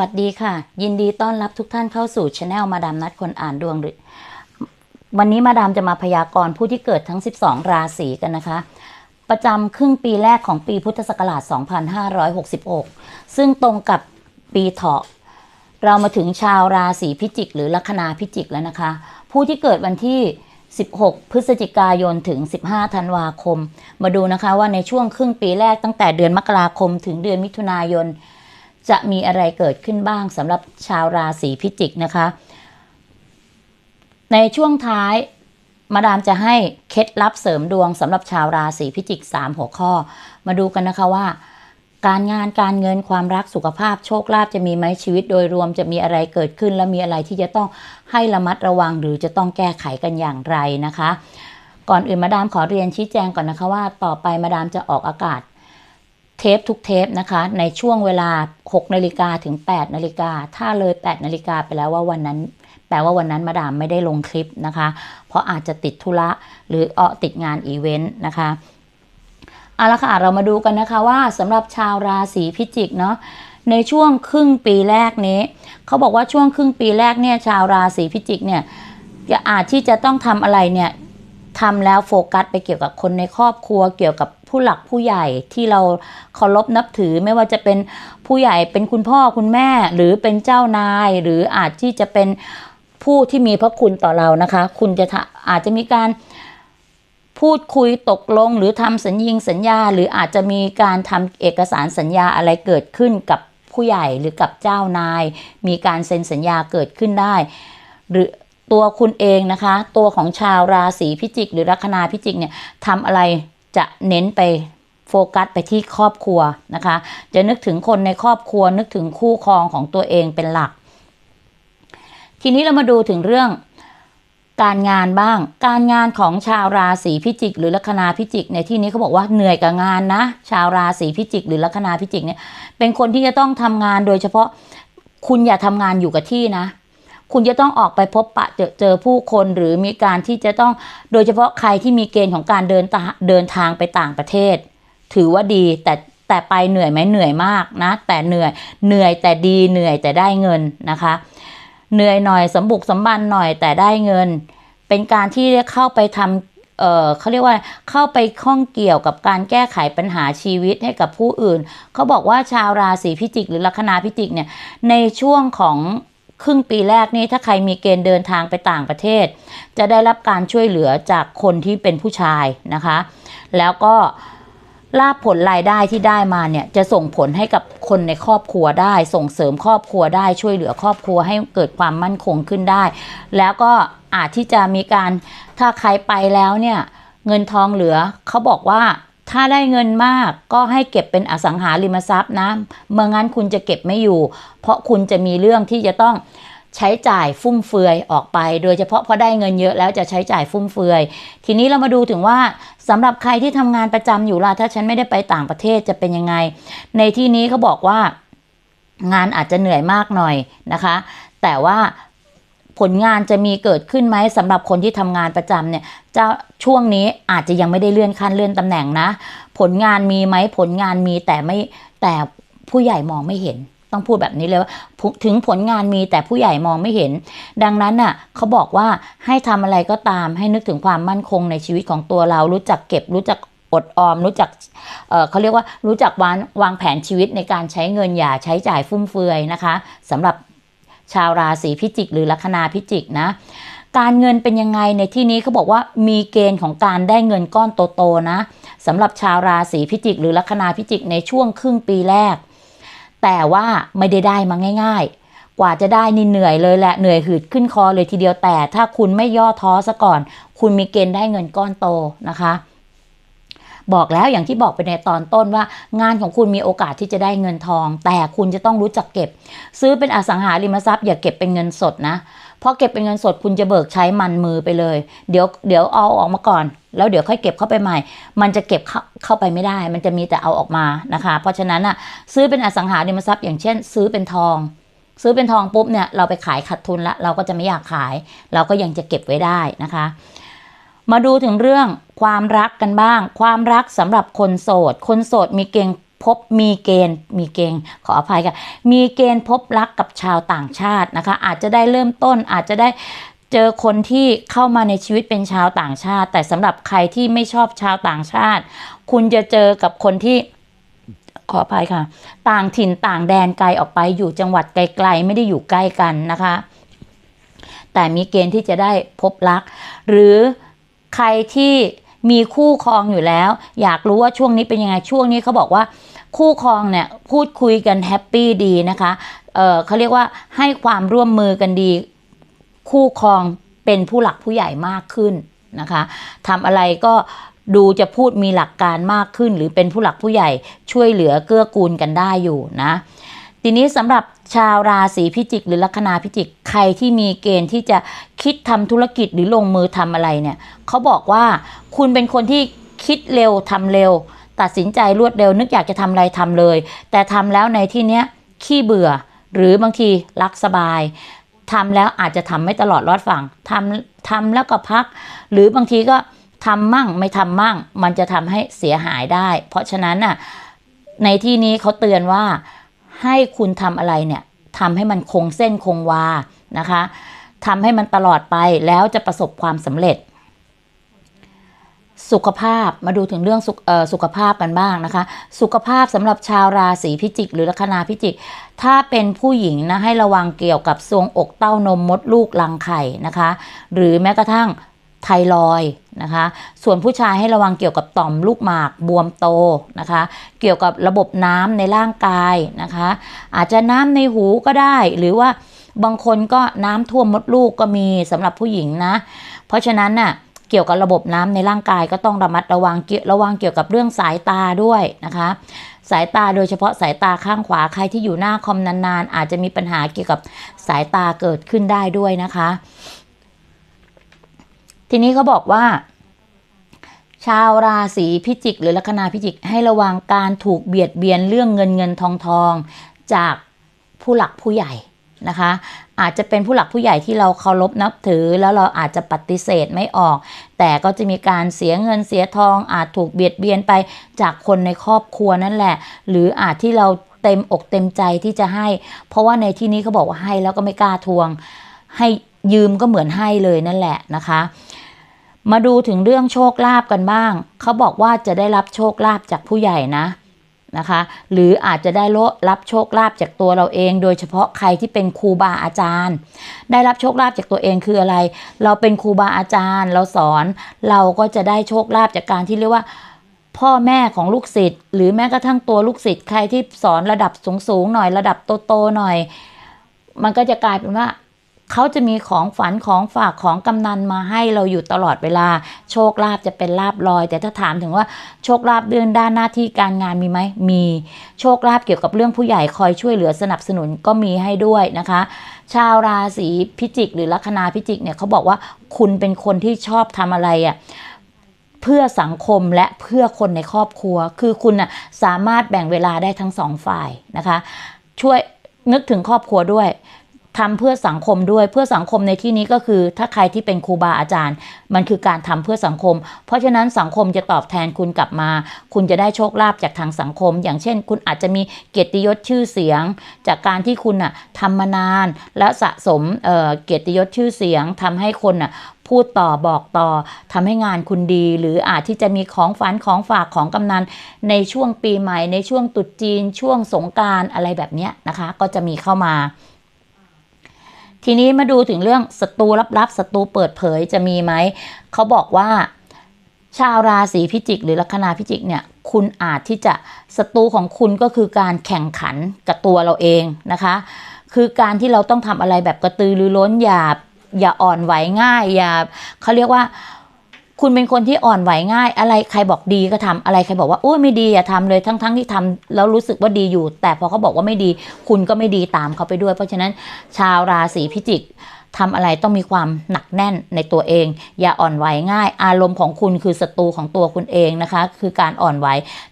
วัสดีค่ะ ยินดีต้อนรับทุกท่านเข้าสู่ช anel มาดามนัดคนอ่านดวงหรือ วันนี้มาดามจะมาพยากรณ์ผู้ที่เกิดทั้ง 12 ราศีกันนะคะ ประจำครึ่งปีแรกของปีพุทธศักราช 2566 ซึ่งตรงกับปีเถาะ เรามาถึงชาวราศีพิจิก หรือลัคนาพิจิกแล้วนะคะ ผู้ที่เกิดวันที่ 16 พฤศจิกายนถึง 15 ธันวาคม มาดูนะคะว่าในช่วงครึ่งปีแรกตั้งแต่เดือนมกราคมถึงเดือนมิถุนายน จะมีอะไรเกิดขึ้นบ้างสำหรับชาวราศีพิจิกนะคะ ในช่วงท้ายมาดามจะให้เคล็ดลับเสริมดวงสำหรับชาวราศีพิจิก 3 หัวข้อ มาดูกันนะคะว่า การงานการเงินความรักสุขภาพโชคลาภจะมีไหมชีวิตโดยรวมจะมีอะไรเกิดขึ้น และมีอะไรที่จะต้องให้ระมัดระวังหรือจะต้องแก้ไขกันอย่างไรนะคะ ก่อนอื่นมาดามขอเรียนชี้แจงก่อนนะคะว่า ต่อไปมาดามจะออกอากาศ เทปทุกเทปนะคะ ในช่วงเวลา 6 นาฬิกาถึง 8 นาฬิกา ถ้าเลย 8 นาฬิกาไปแล้วว่าวันนั้น แปลว่าวันนั้นมาดามไม่ได้ลงคลิปนะคะ เพราะอาจจะติดธุระหรือเออติดงานอีเวนต์นะคะเอาละค่ะเรามาดูกันนะคะว่าสำหรับชาวราศีพิจิกเนาะในช่วงครึ่งปีแรกนี้ เขาบอกว่าช่วงครึ่งปีแรกเนี่ยชาวราศีพิจิกเนี่ยจะอาจที่จะต้องทำอะไรเนี่ยทำแล้วโฟกัสไปเกี่ยวกับคนในครอบครัวเกี่ยวกับ ผู้หลักผู้ใหญ่ที่เราเคารพนับถือไม่ว่าจะเป็นผู้ใหญ่เป็นคุณพ่อคุณแม่ หรือเป็นเจ้านาย หรืออาจที่จะเป็นผู้ที่มีพระคุณต่อเรานะคะ คุณจะอาจจะมีการพูดคุยตกลง หรือทำสัญญิงสัญญา หรืออาจจะมีการทำเอกสารสัญญาอะไรเกิดขึ้นกับผู้ใหญ่หรือกับเจ้านาย มีการเซ็นสัญญาเกิดขึ้นได้ หรือตัวคุณเองนะคะ ตัวของชาวราศีพิจิก หรือลัคนาพิจิกเนี่ยทำอะไร จะเน้นไปโฟกัสไปที่ครอบครัวนะคะ จะนึกถึงคนในครอบครัวนึกถึงคู่ครองของตัวเองเป็นหลัก ทีนี้เรามาดูถึงเรื่องการงานบ้าง การงานของชาวราศีพิจิก หรือลัคนาพิจิก ในที่นี้เขาบอกว่าเหนื่อยกับงานนะ ชาวราศีพิจิก หรือลัคนาพิจิกเนี่ยเป็นคนที่จะต้องทำงานโดยเฉพาะคุณอย่าทำงานอยู่กับที่นะ คุณจะต้องออกไปพบปะเจอเจอผู้คนหรือมีการที่จะต้องโดยเฉพาะใครที่มีเกณฑ์ของการเดินเดินทางไปต่างประเทศ ถือว่าดีแต่แต่ไปเหนื่อยไหมเหนื่อยมากนะ แต่เหนื่อยเหนื่อยแต่ดีเหนื่อยแต่ได้เงินนะคะ เหนื่อยหน่อยสมบุกสมบันหน่อยแต่ได้เงิน เป็นการที่เข้าไปทำเออเขาเรียกว่าเข้าไปข้องเกี่ยวกับการแก้ไขปัญหาชีวิตให้กับผู้อื่นเขาบอกว่าชาวราศีพิจิก หรือลัคนาพิจิกเนี่ยในช่วงของ ครึ่งปีแรกนี้ถ้าใครมีเกณฑ์เดินทางไปต่างประเทศ จะได้รับการช่วยเหลือจากคนที่เป็นผู้ชายนะคะ แล้วก็ลาบผลรายได้ที่ได้มาเนี่ยจะส่งผลให้กับคนในครอบครัวได้ ส่งเสริมครอบครัวได้ช่วยเหลือครอบครัวให้เกิดความมั่นคงขึ้นได้ แล้วก็อาจที่จะมีการถ้าใครไปแล้วเนี่ยเงินทองเหลือเขาบอกว่า ถ้าได้เงินมากก็ให้เก็บเป็นอสังหาริมทรัพย์นะเมื่องั้นคุณจะเก็บไม่อยู่ เพราะคุณจะมีเรื่องที่จะต้องใช้จ่ายฟุ่มเฟือยออกไป โดยเฉพาะพอได้เงินเยอะแล้วจะใช้จ่ายฟุ่มเฟือย ทีนี้เรามาดูถึงว่าสำหรับใครที่ทำงานประจำอยู่ล่ะถ้าฉันไม่ได้ไปต่างประเทศจะเป็นยังไง ในที่นี้เขาบอกว่างานอาจจะเหนื่อยมากหน่อยนะคะ แต่ว่า ผลงานจะมีเกิดขึ้นไหมสำหรับคนที่ทำงานประจำเนี่ยจ้าช่วงนี้อาจจะยังไม่ได้เลื่อนขั้นเลื่อนตำแหน่งนะ ผลงานมีไหมผลงานมีแต่ไม่แต่ผู้ใหญ่มองไม่เห็น ต้องพูดแบบนี้เลยว่าถึงผลงานมีแต่ผู้ใหญ่มองไม่เห็น ดังนั้นน่ะเขาบอกว่าให้ทำอะไรก็ตามให้นึกถึงความมั่นคงในชีวิตของตัวเรารู้จักเก็บรู้จักอดออมรู้จักเเขาเรียกว่ารู้จักวางวางแผนชีวิตในการใช้เงินอย่าใช้จ่ายฟุ่มเฟือยนะคะสำหรับ ชาวราศีพิจิก หรือลัคนาพิจิกนะการเงินเป็นยังไงในที่นี้เขาบอกว่ามีเกณฑ์ของการได้เงินก้อนโตๆนะสำหรับชาวราศีพิจิก หรือลัคนาพิจิกในช่วงครึ่งปีแรก แต่ว่าไม่ได้ได้มาง่าย ๆ กว่าจะได้นี่เหนื่อยเลยแหละเหนื่อยหืดขึ้นคอเลยทีเดียวแต่ ถ้าคุณไม่ย่อท้อซะก่อน คุณมีเกณฑ์ได้เงินก้อนโตนะคะ บอกแล้วอย่างที่บอกไปในตอนต้นว่า งานของคุณมีโอกาสที่จะได้เงินทอง แต่คุณจะต้องรู้จักเก็บ ซื้อเป็นอสังหาริมทรัพย์อย่าเก็บเป็นเงินสดนะพราะเก็บเป็นเงินสดคุณจะเบิกใช้มันมือไปเลย เดี๋ยวเดี๋ยวเอาออกมาก่อน แล้วเดี๋ยวค่อยเก็บเข้าไปใหม่ มันจะเก็บเข้าเข้าไปไม่ได้ มันจะมีแต่เอาออกมานะคะ เพราะฉะนั้นอะซื้อเป็นอสังหาริมทรัพย์ อย่างเช่น ซื้อเป็นทอง ซื้อเป็นทองปุ๊บเนี่ยเราไปขายขาดทุนละเราก็จะไม่อยากขาย เราก็ยังจะเก็บไว้ได้นะคะ มาดูถึงเรื่องความรักกันบ้าง ความรักสำหรับคนโสด คนโสดมีเกณฑ์พบมีเกณฑ์มีเกณฑ์ขออภัยค่ะมีเกณฑ์พบรักกับชาวต่างชาตินะคะ อาจจะได้เริ่มต้นอาจจะได้เจอคนที่เข้ามาในชีวิตเป็นชาวต่างชาติ แต่สำหรับใครที่ไม่ชอบชาวต่างชาติ คุณจะเจอกับคนที่ขออภัยค่ะ ต่างถิ่นต่างแดนไกลออกไปอยู่จังหวัดไกลๆ ไม่ได้อยู่ใกล้กันนะคะ แต่มีเกณฑ์ที่จะได้พบรัก หรือ ใครที่มีคู่ครองอยู่แล้ว อยากรู้ว่าช่วงนี้เป็นยังไงช่วงนี้เขาบอกว่า คู่ครองเนี่ยพูดคุยกันแฮปปี้ดีนะคะเเขาเรียกว่าให้ความร่วมมือกันดี คู่ครองเป็นผู้หลักผู้ใหญ่มากขึ้นนะคะทำอะไรก็ดูจะพูดมีหลักการมากขึ้น หรือเป็นผู้หลักผู้ใหญ่ช่วยเหลือเกื้อกูลกันได้อยู่นะ ทีนี้สำหรับชาวราศีพิจิก หรือลัคนาพิจิก ใครที่มีเกณฑ์ที่จะคิดทำธุรกิจหรือลงมือทำอะไรเนี่ยเขาบอกว่าคุณเป็นคนที่คิดเร็วทำเร็ว ตัดสินใจรวดเร็ว นึกอยากจะทำอะไรทำเลย แต่ทำแล้วในที่เนี้ยขี้เบื่อ หรือบางทีรักสบายทำแล้วอาจจะทำไม่ตลอดรอดฝั่งทำทำแล้วก็พัก หรือบางทีก็ทำมั่งไม่ทำมั่ง มันจะทำให้เสียหายได้ เพราะฉะนั้นน่ะในที่นี้เขาเตือนว่า ให้คุณทำอะไรเนี่ยทำให้มันคงเส้นคงวานะคะทำให้มันตลอดไปแล้วจะประสบความสำเร็จ สุขภาพมาดูถึงเรื่องสุขเอ่อสุขภาพกันบ้างนะคะ สุขภาพสำหรับชาวราศีพิจิก หรือลัคนาพิจิก ถ้าเป็นผู้หญิงนะให้ระวังเกี่ยวกับทรวงอกเต้านมมดลูกรังไข่นะคะ หรือแม้กระทั่ง ไทรอยนะคะ ส่วนผู้ชายให้ระวังเกี่ยวกับต่อมลูกหมากบวมโตนะคะ เกี่ยวกับระบบน้ำในร่างกายนะคะ อาจจะน้ำในหูก็ได้หรือว่าบางคนก็น้ำท่วมมดลูกก็มีสำหรับผู้หญิงนะ เพราะฉะนั้นน่ะเกี่ยวกับระบบน้ำในร่างกายก็ต้องระมัดระวังเกี่ยวระวังเกี่ยวกับเรื่องสายตาด้วยนะคะ สายตาโดยเฉพาะสายตาข้างขวาใครที่อยู่หน้าคอมนานๆ อาจจะมีปัญหาเกี่ยวกับสายตาเกิดขึ้นได้ด้วยนะคะ ทีนี้เขาบอกว่า ชาวราศีพิจิก หรือลัคนาพิจิกให้ระวังการถูกเบียดเบียนเรื่องเงินเงินทองทองจากผู้หลักผู้ใหญ่นะคะ อาจจะเป็นผู้หลักผู้ใหญ่ที่เราเคารพนับถือ แล้วเราอาจจะปฏิเสธไม่ออก แต่ก็จะมีการเสียเงินเสียทอง อาจถูกเบียดเบียนไปจากคนในครอบครัวนั่นแหละ หรืออาจที่เราเต็มอกเต็มใจที่จะให้ เพราะว่าในที่นี้เขาบอกว่าให้แล้วก็ไม่กล้าทวง ให้ยืมก็เหมือนให้เลยนั่นแหละนะคะ มาดูถึงเรื่องโชคลาภกันบ้าง เขาบอกว่าจะได้รับโชคลาภจากผู้ใหญ่นะนะคะ หรืออาจจะได้รับโชคลาภจากตัวเราเอง โดยเฉพาะใครที่เป็นครูบาอาจารย์ ได้รับโชคลาภจากตัวเองคืออะไร เราเป็นครูบาอาจารย์ เราสอน เราก็จะได้โชคลาภจากการที่เรียกว่า พ่อแม่ของลูกศิษย์หรือแม้กระทั่งตัวลูกศิษย์ใครที่สอนระดับสูงๆหน่อยระดับโตๆหน่อย มันก็จะกลายเป็นว่า เขาจะมีของฝันของฝากของกำนันมาให้เราอยู่ตลอดเวลา โชคลาภจะเป็นลาบลอย แต่ถ้าถามถึงว่าโชคลาภเรื่องด้านหน้าที่การงานมีไหมมี โชคลาภเกี่ยวกับเรื่องผู้ใหญ่คอยช่วยเหลือสนับสนุนก็มีให้ด้วยนะคะ ชาวราศีพิจิก หรือลัคนาพิจิกเนี่ยเขาบอกว่าคุณเป็นคนที่ชอบทำอะไรอะ่ะเพื่อสังคมและเพื่อคนในครอบครัว คือคุณน่ะสามารถแบ่งเวลาได้ทั้งสองฝ่ายนะคะ ช่วยนึกถึงครอบครัวด้วย ทำเพื่อสังคมด้วยเพื่อสังคมในที่นี้ก็คือ ถ้าใครที่เป็นครูบาอาจารย์ มันคือการทำเพื่อสังคม เพราะฉะนั้นสังคมจะตอบแทนคุณกลับมา คุณจะได้โชคลาภจากทางสังคม อย่างเช่น คุณอาจจะมีเกียรติยศชื่อเสียง จากการที่คุณน่ะทำมานาน และสะสมเเกียรติยศชื่อเสียงทำให้คนน่ะพูดต่อบอกต่อทำให้งานคุณดี หรืออาจที่จะมีของฝันของฝากของกำนันในช่วงปีใหม่ ในช่วงตรุษจีน ช่วงสงการอะไรแบบนี้นะคะ ก็จะมีเข้ามา ทีนี้มาดูถึงเรื่องศัตรูลับๆศัตรูเปิดเผยจะมีไหม เขาบอกว่าชาวราศีพิจิก หรือลัคนาพิจิกเนี่ยคุณอาจที่จะศัตรูของคุณก็คือการแข่งขันกับตัวเราเองนะคะ คือการที่เราต้องทำอะไรแบบกระตือรือร้นอย่าอย่าอ่อนไหวง่าย อย่าเขาเรียกว่า คุณเป็นคนที่อ่อนไหวง่าย อะไรใครบอกดีก็ทำอะไรใครบอกว่าโอ้ยไม่ดีอย่าทำเลยทั้งๆทที่ทำแล้วรู้สึกว่าดีอยู่ แต่พอเขาบอกว่าไม่ดี คุณก็ไม่ดีตามเขาไปด้วย เพราะฉะนั้นชาวราศีพิจิกทำอะไรต้องมีความหนักแน่นในตัวเอง อย่าอ่อนไหวง่าย อารมณ์ของคุณคือศัตรูของตัวคุณเองนะคะ คือการอ่อนไหว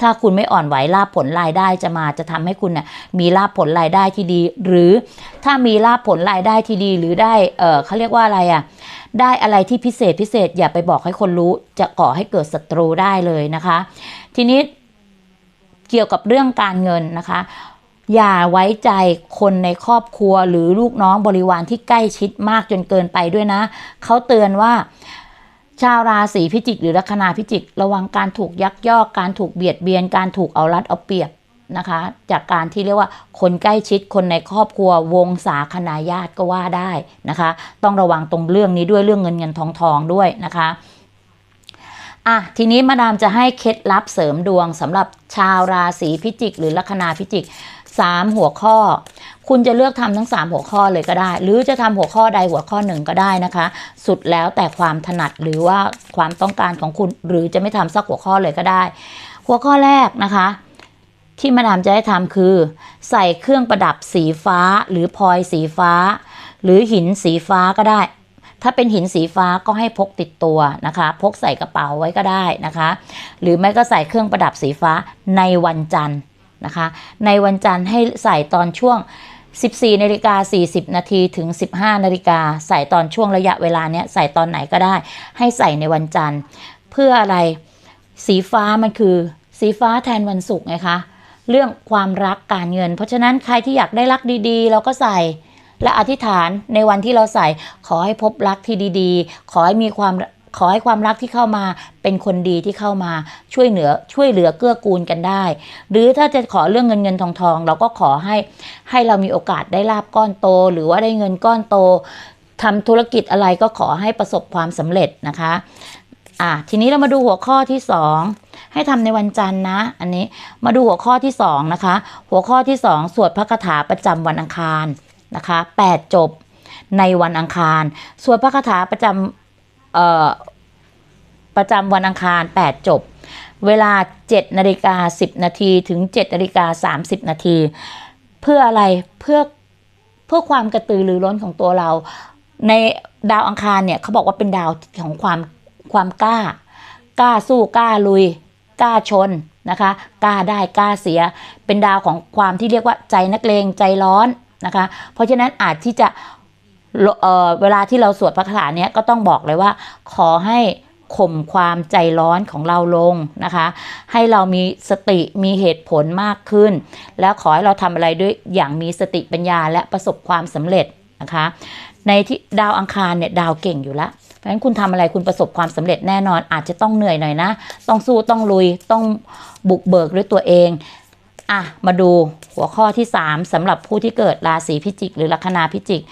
ถ้าคุณไม่อ่อนไหวลาบผลรายได้จะมาจะทำให้คุณน่ะมีลาบผลรายได้ที่ดี หรือถ้ามีลาบผลรายได้ที่ดีหรือได้เออเขาเรียกว่าอะไรอะ ได้อะไรที่พิเศษพิเศษ อย่าไปบอกให้คนรู้จะก่อให้เกิดศัตรูได้เลยนะคะ ทีนี้เกี่ยวกับเรื่องการเงินนะคะ อย่าไว้ใจคนในครอบครัวหรือลูกน้องบริวารที่ใกล้ชิดมากจนเกินไปด้วยนะ เขาเตือนว่าชาวราศีพิจิก หรือลัคนาพิจิก ระวังการถูกยักยอก การถูกเบียดเบียน การถูกเอารัดเอาเปรียบ นะคะ จากการที่เรียกว่าคนใกล้ชิดคนในครอบครัววงศาคณาญาติก็ว่าได้นะคะ ต้องระวังตรงเรื่องนี้ด้วยเรื่องเงินเงินทองทองด้วยนะคะอะทีนี้มาดามจะให้เคล็ดลับเสริมดวงสำหรับชาวราศีพิจิก หรือลัคนาพิจิก3หัวข้อ คุณจะเลือกทำทั้ง3หัวข้อเลยก็ได้ หรือจะทำหัวข้อใดหัวข้อหนึ่งก็ได้นะคะ สุดแล้วแต่ความถนัดหรือว่าความต้องการของคุณ หรือจะไม่ทำสักหัวข้อเลยก็ได้ หัวข้อแรกนะคะ ที่มาดามจะให้ทำคือ ใส่เครื่องประดับสีฟ้า หรือพลอยสีฟ้า หรือหินสีฟ้าก็ได้ ถ้าเป็นหินสีฟ้าก็ให้พกติดตัวนะคะ พกใส่กระเป๋าไว้ก็ได้นะคะ หรือไม่ก็ใส่เครื่องประดับสีฟ้าในวันจันทร์นะคะ ในวันจันทร์ให้ใส่ตอนช่วง 14นาฬิกา40 นาทีถึง 15นาฬิกาใส่ตอนช่วงระยะเวลาเนี้ยใส่ตอนไหนก็ได้ ให้ใส่ในวันจันทร์ เพื่ออะไรสีฟ้ามันคือสีฟ้าแทนวันศุกร์ไงคะ เรื่องความรักการเงิน เพราะฉะนั้นใครที่อยากได้รักดีๆ เราก็ใส่และอธิษฐานในวันที่เราใส่ขอให้พบรักที่ดีๆ ขอให้มีความขอให้ความรักที่เข้ามาเป็นคนดีที่เข้ามาช่วยเหลือช่วยเหลือเกื้อกูลกันได้ หรือถ้าจะขอเรื่องเงินเงินทองทองเราก็ขอให้ให้เรามีโอกาสได้ลาบก้อนโต หรือว่าได้เงินก้อนโตทำธุรกิจอะไรก็ขอให้ประสบความสำเร็จนะคะอะทีนี้เรามาดูหัวข้อที่สอง ให้ทำในวันจันทร์นะ อันนี้มาดูหัวข้อที่สองนะคะ หัวข้อที่สองสวดพระคาถาประจำวันอังคารนะคะแปดจบในวันอังคาร สวดพระคาถาประจำเอ่อประจำวันอังคาร 8 จบ เวลา 7นาฬิกา10 นาทีถึง 7นาฬิกา30 นาที เพื่ออะไรเพื่อเพื่อความกระตือรือร้นของตัวเรา ในดาวอังคารเนี่ยเขาบอกว่าเป็นดาวของความความกล้ากล้าสู้กล้าลุย กล้าชนนะคะกล้าได้กล้าเสีย เป็นดาวของความที่เรียกว่าใจนักเลงใจร้อนนะคะ เพราะฉะนั้นอาจที่จะเเวลาที่เราสวดพระคาถาเนี้ยก็ต้องบอกเลยว่า ขอให้ข่มความใจร้อนของเราลงนะคะ ให้เรามีสติมีเหตุผลมากขึ้น แล้วขอให้เราทำอะไรด้วยอย่างมีสติปัญญาและประสบความสำเร็จนะคะ ในที่ดาวอังคารเนี่ยดาวเก่งอยู่แล้ว เพราะฉะนั้นคุณทำอะไรคุณประสบความสำเร็จแน่นอน อาจจะต้องเหนื่อยหน่อยนะ ต้องสู้ต้องลุยต้องบุกเบิกด้วยตัวเองอะมาดูหัวข้อที่ 3สำหรับผู้ที่เกิดราศีพิจิก หรือลัคนาพิจิก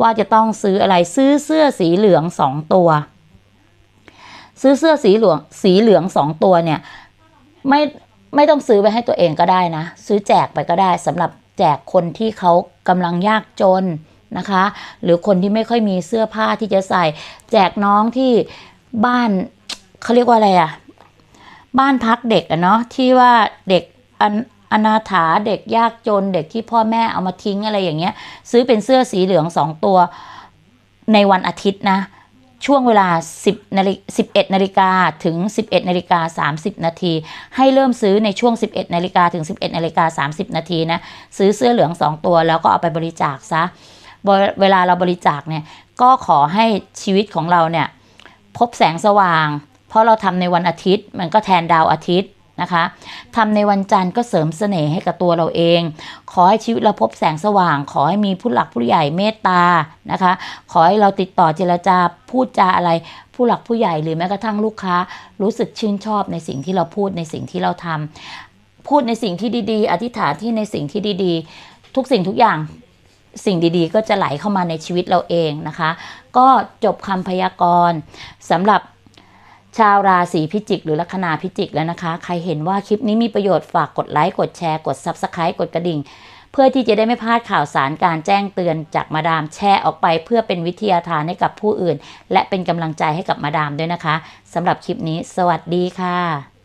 ว่าจะต้องซื้ออะไรซื้อเสื้อสีเหลือง 2 ตัว ซื้อเสื้อสีเหลืองสีเหลืองสองตัวเนี่ยไม่ไม่ต้องซื้อไปให้ตัวเองก็ได้นะ ซื้อแจกไปก็ได้สำหรับแจกคนที่เขากำลังยากจน นะคะ หรือคนที่ไม่ค่อยมีเสื้อผ้าที่จะใส่ แจกน้องที่บ้านเขาเรียกว่าอะไรอะบ้านพักเด็กอะเนาะที่ว่าเด็กอนอนาถาเด็กยากจนเด็กที่พ่อแม่เอามาทิ้งอะไรอย่างเงี้ย ซื้อเป็นเสื้อสีเหลืองสองตัวในวันอาทิตย์นะ ช่วงเวลา 10นาฬิ11นาฬิกาถึง 11นาฬิกา30 นาที ให้เริ่มซื้อในช่วง 11นาฬิกาถึง 11นาฬิกา30 นาทีนะ ซื้อเสื้อเหลือง 2 ตัวแล้วก็เอาไปบริจาคซะ เวเวลาเราบริจาคเนี่ยก็ขอให้ชีวิตของเราเนี่ยพบแสงสว่าง เพราะเราทำในวันอาทิตย์ มันก็แทนดาวอาทิตย์นะคะทำในวันจันทร์ก็เสริมเสน่ห์ให้กับตัวเราเอง ขอให้ชีวิตเราพบแสงสว่าง ขอให้มีผู้หลักผู้ใหญ่เมตตานะคะ ขอให้เราติดต่อเจรจาพูดจาอะไร ผู้หลักผู้ใหญ่หรือแม้กระทั่งลูกค้า รู้สึกชื่นชอบในสิ่งที่เราพูดในสิ่งที่เราทำพูดในสิ่งที่ดีๆ อธิษฐานที่ในสิ่งที่ดีๆ ทุกสิ่งทุกอย่าง สิ่งดีๆ ก็จะไหลเข้ามาในชีวิตเราเองนะคะ ก็จบคำพยากรณ์สำหรับชาวราศีพิจิก หรือลัคนาพิจิกแล้วนะคะ ใครเห็นว่าคลิปนี้มีประโยชน์ฝากกดไลค์ กดแชร์ กด Subscribe กดกระดิ่ง เพื่อที่จะได้ไม่พลาดข่าวสารการแจ้งเตือนจากมาดามแชร์ออกไป เพื่อเป็นวิทยาทานให้กับผู้อื่น และเป็นกำลังใจให้กับมาดามด้วยนะคะสำหรับคลิปนี้ สวัสดีค่ะ